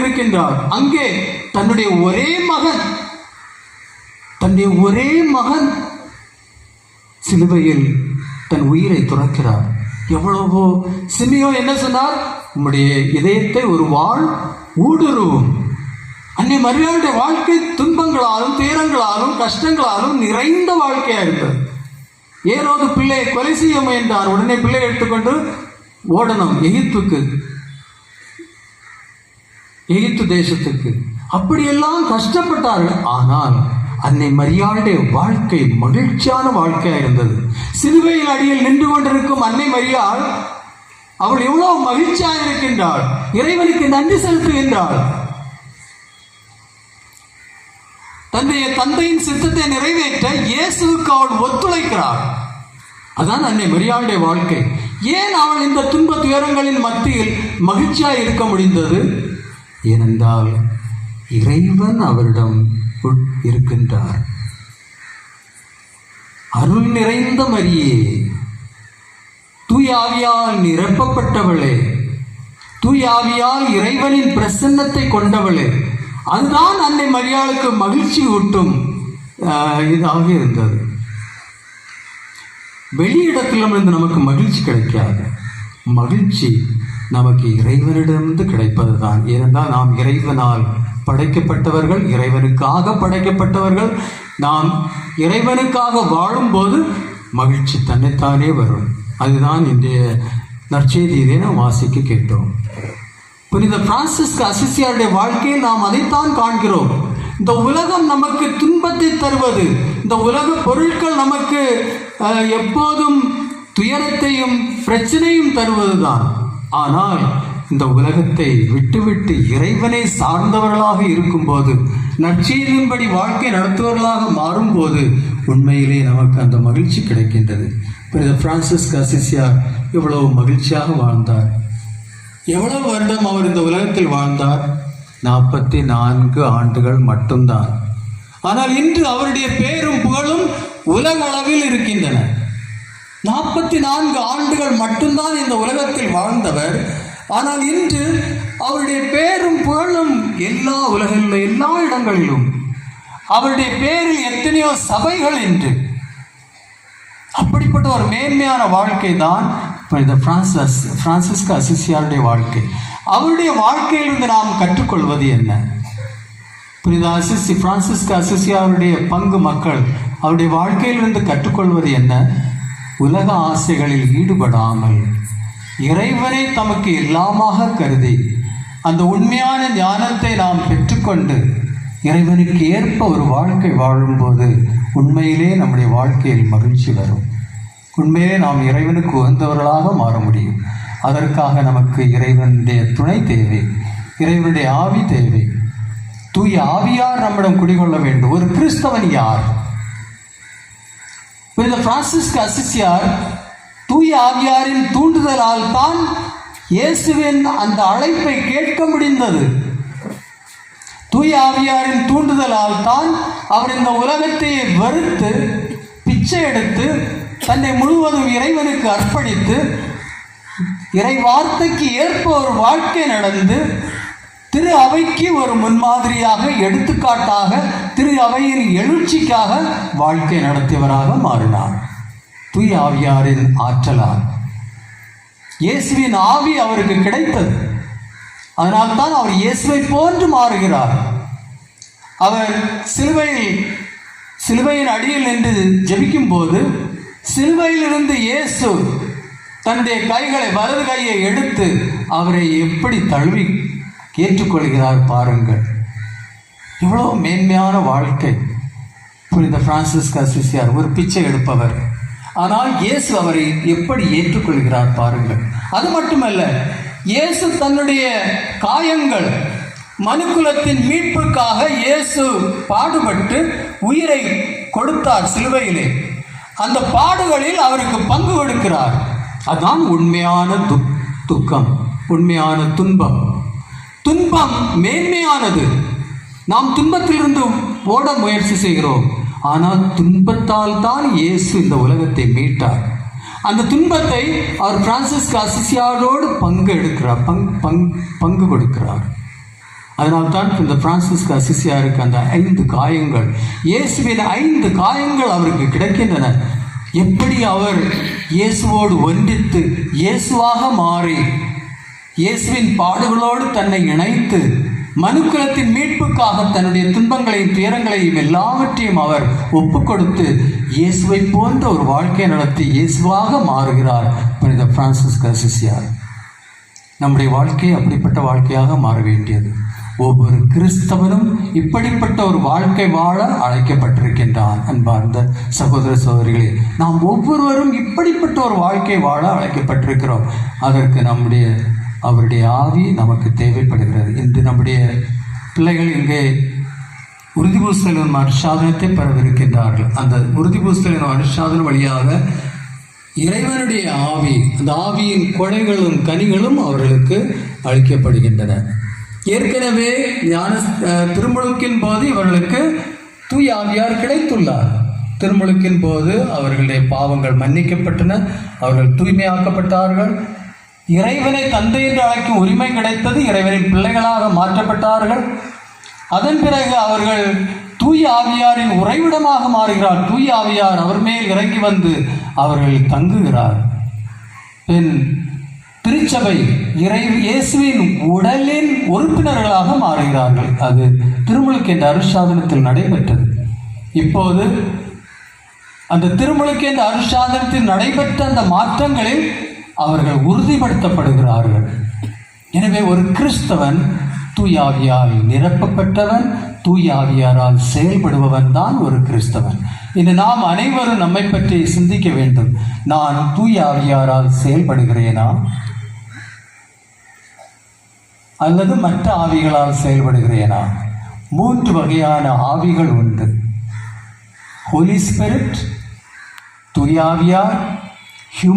இருக்கின்றார். அங்கே தன்னுடைய ஒரே மகன் தன்னுடைய ஒரே மகன் சிலுவையில் தன் உயிரை துறக்கிறார். எவ்வளவோ சிமியோ என்ன சொன்னார்? உம்முடைய இதயத்தை ஒரு வாழ் ஊடுருவும். அன்னை மரியாளுடைய வாழ்க்கை துன்பங்களாலும் துயரங்களாலும் கஷ்டங்களாலும் நிறைந்த வாழ்க்கையா இருந்தது ஏரோது பிள்ளையை கொலை செய்ய முயன்றார். உடனே பிள்ளை எடுத்துக்கொண்டு ஓடணும் எகிப்துக்கு. எகிப்து தேசத்துக்கு அப்படியெல்லாம் கஷ்டப்பட்டார்கள். ஆனால் அன்னை மரியாளுடைய வாழ்க்கை மகிழ்ச்சியான வாழ்க்கையா இருந்தது. சிலுவையில் அடியில் நின்று கொண்டிருக்கும் அன்னை மரியாள் அவள் எவ்வளவு மகிழ்ச்சியாக இருக்கின்றாள். இறைவனுக்கு நன்றி செலுத்துகின்றாள். தன்னுடைய தந்தையின் சித்தத்தை நிறைவேற்ற இயேசுக்கு அவள் ஒத்துழைக்கிறாள். அதான் அன்னை மரியாளுடைய வாழ்க்கை. ஏன் அவள் இந்த துன்ப துயரங்களின் மத்தியில் மகிழ்ச்சியா இருக்க முடிந்தது? ஏனென்றால் இறைவன் அவரிடம் உட் இருக்கின்றார். அருள் நிறைந்த மரியே தூயாவியால் நிரப்பப்பட்டவளே தூயாவியால் இறைவனின் பிரசன்னத்தை கொண்டவளே அதுதான் அன்னை மரியாளுக்கு மகிழ்ச்சி ஊட்டும் இதாக இருந்தது. வெளியிடத்திலிருந்து நமக்கு மகிழ்ச்சி கிடைக்காது. மகிழ்ச்சி நமக்கு இறைவனிடமிருந்து கிடைப்பது தான் ஏனென்றால் நாம் இறைவனால் படைக்கப்பட்டவர்கள் இறைவனுக்காக படைக்கப்பட்டவர்கள். நாம் இறைவனுக்காக வாழும்போது மகிழ்ச்சி தன்னைத்தானே வரும். அதுதான் இன்றைய நற்செய்தியிலே நாம் வாசிக்க கேட்டோம். புனித பிரான்சிஸ் அசிசியாருடைய வாழ்க்கையில் நாம் அதைத்தான் காண்கிறோம். இந்த உலகம் நமக்கு துன்பத்தை தருவது இந்த உலக பொருட்கள் நமக்கு எப்போதும் துயரத்தையும் பிரச்சனையும் தருவதுதான். ஆனால் இந்த உலகத்தை விட்டுவிட்டு இறைவனை சார்ந்தவர்களாக இருக்கும்போது நற்செய்தியின்படி வாழ்க்கை நடத்துவர்களாக மாறும்போது உண்மையிலே நமக்கு அந்த மகிழ்ச்சி கிடைக்கின்றது. பிறகு பிரான்சிஸ் கசிசியார் இவ்வளவு மகிழ்ச்சியாக வாழ்ந்தார். எவ்வளவு வருடம் அவர் இந்த உலகத்தில் வாழ்ந்தார்? நாற்பத்தி நான்கு ஆண்டுகள் மட்டும்தான். ஆனால் இன்று அவருடைய பேரும் புகழும் உலக அளவில் இருக்கின்றன. நாற்பத்தி நான்கு ஆண்டுகள் மட்டும்தான் இந்த உலகத்தில் வாழ்ந்தவர். ஆனால் இன்று அவருடைய பேரும் புகழும் எல்லா உலகில் எல்லா இடங்களிலும் அவருடைய பேரில் எத்தனையோ சபைகள் என்று அப்படிப்பட்ட ஒரு மேன்மையான வாழ்க்கை தான் இந்த பிரான்சஸ் பிரான்சிஸ்க அசிசியாருடைய வாழ்க்கை. அவருடைய வாழ்க்கையிலிருந்து நாம் கற்றுக்கொள்வது என்ன? புனித அசிசி பிரான்சிஸ்க அசிசியாருடைய பங்கு மக்கள் அவருடைய வாழ்க்கையிலிருந்து கற்றுக்கொள்வது என்ன? உலக ஆசைகளில் ஈடுபடாமல் இறைவனை தமக்கு எல்லாமாக கருதி அந்த உண்மையான ஞானத்தை நாம் பெற்றுக்கொண்டு இறைவனுக்கு ஏற்ப ஒரு வாழ்க்கை வாழும்போது உண்மையிலே நம்முடைய வாழ்க்கையில் மகிழ்ச்சி வரும். உண்மையிலே நாம் இறைவனுக்கு உகந்தவர்களாக மாற முடியும். அதற்காக நமக்கு இறைவனுடைய துணை தேவை இறைவனுடைய ஆவி தேவை. தூய ஆவியார் நம்மிடம் குடிகொள்ள வேண்டும். ஒரு கிறிஸ்தவன் யார்? புனித பிரான்சிஸ்க அசிசியார் தூய ஆவியாரின் தூண்டுதலால் தான் இயேசுவின் அந்த அழைப்பை கேட்க முடிந்தது. தூய ஆவியாரின் தூண்டுதலால் தான் அவர் இந்த உலகத்தை வெறுத்து பிச்சை எடுத்து தன்னை முழுவதும் இறைவனுக்கு அர்ப்பணித்து இறை வார்த்தைக்கு ஏற்ப ஒரு வாழ்க்கை நடந்து திரு அவைக்கு ஒரு முன்மாதிரியாக எடுத்துக்காட்டாக திரு அவையின் எழுச்சிக்காக வாழ்க்கை நடத்தியவராக மாறினார். துய் ஆவியாரின் ஆற்றலால். இயேசுவின் ஆவி அவருக்கு கிடைத்தது. அதனால்தான் அவர் இயேசுவை போன்று மாறுகிறார். அவர் சிலுவையில் சிலுவையின் அடியில் நின்று ஜபிக்கும் போது சிலுவையிலிருந்து இயேசு தன்னுடைய கைகளை வலது கையை எடுத்து அவரை எப்படி தழுவி ஏற்றுக்கொள்கிறார் பாருங்கள். இவ்வளோ மேன்மையான வாழ்க்கை புனித பிரான்சிஸ் கசிசியார் ஒரு பிச்சை எடுப்பவர். ஆனால் இயேசு அவரை எப்படி ஏற்றுக்கொள்கிறார் பாருங்கள். அது மட்டுமல்ல இயேசு தன்னுடைய காயங்கள் மனுக்குலத்தின் மீட்புக்காக இயேசு பாடுபட்டு உயிரை கொடுத்தார் சிலுவையிலே. அந்த பாடுகளில் அவருக்கு பங்கு கொடுக்கிறார். அதான் உண்மையான துக்கம் உண்மையான துன்பம். துன்பம் மேன்மையானது. நாம் துன்பத்திலிருந்து ஓட முயற்சி செய்கிறோம். ஆனால் துன்பத்தால் தான் இயேசு இந்த உலகத்தை மீட்டார். அந்த துன்பத்தை அவர் பிரான்சிஸ் அசிசியாரோடு பங்கு எடுக்கிறார். பங் பங் பங்கு கொடுக்கிறார். அதனால்தான் இந்த பிரான்சிஸ் அசிசியாருக்கு அந்த ஐந்து காயங்கள் இயேசுவின் ஐந்து காயங்கள் அவருக்கு கிடைக்கின்றன. எப்படி அவர் இயேசுவோடு ஒன்றித்து இயேசுவாக மாறி இயேசுவின் பாடுகளோடு தன்னை இணைத்து மனுக்குலத்தின் மீட்புக்காக தன்னுடைய துன்பங்களையும் துயரங்களையும் எல்லாவற்றையும் அவர் ஒப்பு கொடுத்து இயேசுவை போன்ற ஒரு வாழ்க்கை நடத்தி இயேசுவாக மாறுகிறார். புனித பிரான்சிஸ் கசிசியார் நம்முடைய வாழ்க்கை அப்படிப்பட்ட வாழ்க்கையாக மாற வேண்டியது. ஒவ்வொரு கிறிஸ்தவனும் இப்படிப்பட்ட ஒரு வாழ்க்கை வாழ அழைக்கப்பட்டிருக்கின்றான். அன்பார்ந்த சகோதர சகோதரிகளே நாம் ஒவ்வொருவரும் இப்படிப்பட்ட ஒரு வாழ்க்கை வாழ அழைக்கப்பட்டிருக்கிறோம். அதற்கு நம்முடைய அவருடைய ஆவி நமக்கு தேவைப்படுகிறது. இன்று நம்முடைய பிள்ளைகள் இங்கே உறுதி பூசலின் அனுஷாதனத்தை பெறவிருக்கின்றார்கள். அந்த உறுதி பூசலின் அனுஷாதனம் வழியாக இறைவனுடைய ஆவி அந்த ஆவியின் கொடைகளும் கனிகளும் அவர்களுக்கு அளிக்கப்படுகின்றன. ஏற்கனவே ஞான திருமுழுக்கின் போது இவர்களுக்கு தூய் ஆவியார் கிடைத்துள்ளார். திருமுழுக்கின் போது அவர்களுடைய பாவங்கள் மன்னிக்கப்பட்டன. அவர்கள் தூய்மையாக்கப்பட்டார்கள். இறைவனை தந்தை என்று அழைக்கும் உரிமை கிடைத்தது இறைவனின் பிள்ளைகளாக மாற்றப்பட்டார்கள். அதன் பிறகு அவர்கள் தூய ஆவியாரின் உறைவிடமாக மாறுகிறார். தூய ஆவியார் அவர் மேல் இறங்கி வந்து அவர்கள் தங்குகிறார். பின் திருச்சபை இறை இயேசுவின் உடலின் உறுப்பினர்களாக மாறுகிறார்கள். அது திருமுழுக்கு என்ற அருஷாதனத்தில் நடைபெற்றது. இப்போது அந்த திருமுழுக்கு என்ற அருஷாதனத்தில் நடைபெற்ற அந்த மாற்றங்களில் அவர்கள் உறுதிப்படுத்தப்படுகிறார்கள். எனவே ஒரு கிறிஸ்தவன் தூயாவியால் நிரப்பப்பட்டவன் தூயாவியாரால் செயல்படுபவன் தான் ஒரு கிறிஸ்தவன். இன்று நாம் அனைவரும் நம்மை பற்றி சிந்திக்க வேண்டும். நான் தூயாவியாரால் செயல்படுகிறேனா? அல்லது மற்ற ஆவிகளால் செயல்படுகிறேனா? மூன்று வகையான ஆவிகள் உண்டு. ஹோலி ஸ்பிரிட் துயாவியார்